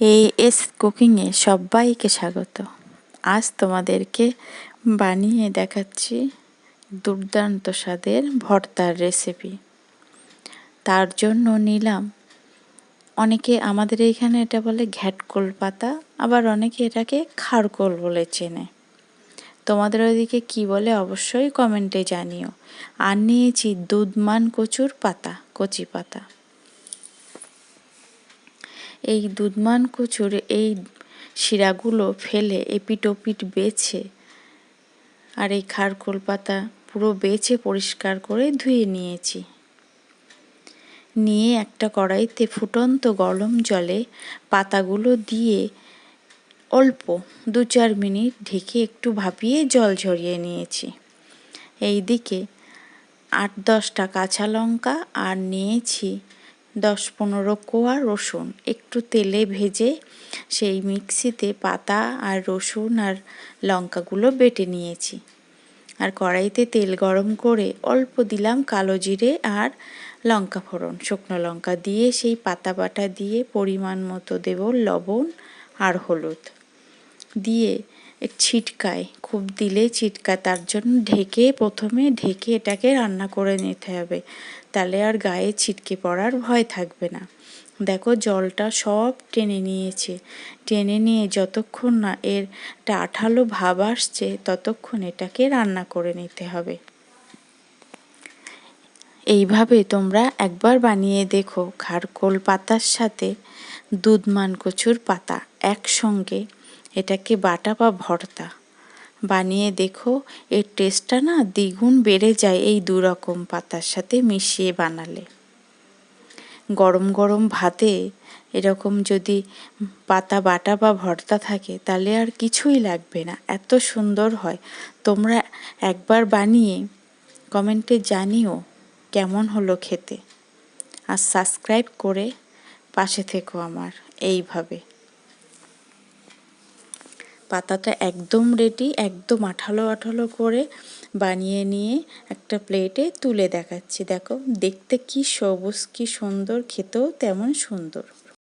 এই এস কুকিংয়ে সবাইকে স্বাগত। আজ তোমাদেরকে বানিয়ে দেখাচ্ছি দুর্দান্ত স্বাদের ভর্তার রেসিপি। তার জন্য নিলাম, অনেকে আমাদের এইখানে এটা বলে ঘ্যাটকোল পাতা, আবার অনেকে এটাকে খারকোল বলে চেনে। তোমাদের ওইদিকে কি বলে অবশ্যই কমেন্টে জানিও। আর নিয়েছি দুধমান কচুর পাতা, কচি পাতা। এই দুধমান কচুর এই শিরাগুলো ফেলে এপিট ওপিট বেছে আর এই খারকোল পাতা পুরো বেছে পরিষ্কার করে ধুয়ে নিয়েছি। নিয়ে একটা কড়াইতে ফুটন্ত গরম জলে পাতাগুলো দিয়ে অল্প দু চার মিনিট ঢেকে একটু ভাপিয়ে জল ঝরিয়ে নিয়েছি। এই দিকে আট দশটা কাঁচা লঙ্কা আর নিয়েছি দশ পনেরো কোয়া রসুন। একটু তেলে ভেজে সেই মিক্সিতে পাতা আর রসুন আর লঙ্কাগুলো বেটে নিয়েছি। আর কড়াইতে তেল গরম করে অল্প দিলাম কালো জিরে আর লঙ্কা ফোড়ন। শুকনো লঙ্কা দিয়ে সেই পাতা বাটা দিয়ে পরিমাণ মতো দেব লবণ আর হলুদ। দিয়ে ছিটকায়, খুব দিলে ছিটকায়। তার জন্য ঢেকে, প্রথমে ঢেকে এটাকে রান্না করে নিতে হবে। তাহলে আর গায়ে ছিটকে পড়ার ভয় থাকবে না। দেখো জলটা সব টেনে নিয়েছে। টেনে নিয়ে যতক্ষণ না এর একটা আঠালো ভাব আসছে, ততক্ষণ এটাকে রান্না করে নিতে হবে। এইভাবে তোমরা একবার বানিয়ে দেখো। খারকোল পাতার সাথে দুধমান কচুর পাতা একসঙ্গে, এটাকে বাটা বা ভর্তা। বানিয়ে দেখো, এর টেস্টটা না দ্বিগুণ বেড়ে যায় এই দু রকম পাতার সাথে মিশিয়ে বানালে। গরম গরম ভাতে এরকম যদি পাতা বাটা বা ভর্তা থাকে, তাহলে আর কিছুই লাগবে না, এত সুন্দর হয়। তোমরা একবার বানিয়ে কমেন্টে জানিও কেমন হলো খেতে। আর সাবস্ক্রাইব করে পাশে থেকো আমার, এইভাবে। পাতাটা একদম রেডি একদম আঠালো আঠালো করে বানিয়ে নিয়ে একটা প্লেটে তুলে দেখাচ্ছি। দেখো, দেখতে কি সবুজ, কি সুন্দর, খেতেও তেমন সুন্দর।